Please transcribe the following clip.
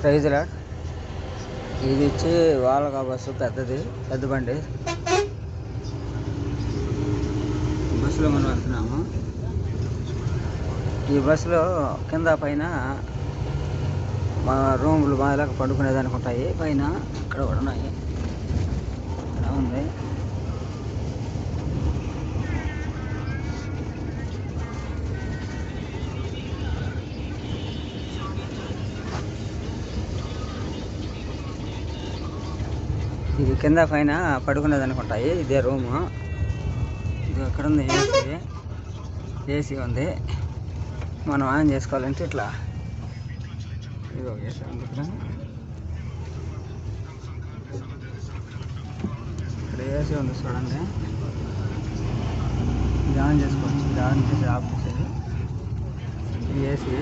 ప్రైజ్లా ఇది వచ్చి వాళ్ళ బస్సు పెద్దది పెద్ద బండి. బస్సులో మనం వెళ్తున్నాము. ఈ బస్సులో కింద పైన మా రూములు బాగా పడుకునేదానికి ఉంటాయి. పైన ఇక్కడ కూడా ఉన్నాయి. ఇది కింద పైన పడుకునేది ఉంటాయి ఇదే రూము. ఇది అక్కడ ఉంది ఏసీ. ఏసీ ఉంది. మనం ఆన్ చేసుకోవాలంటే ఇట్లా. ఇది ఏసీ ఉంది ఇక్కడ. ఇక్కడ ఏసీ ఉంది చూడండి. ఇది ఆన్ చేసుకోవచ్చు. ఇది ఆన్ చేసి ఆఫ్ చేసేది. ఇది ఏసీ.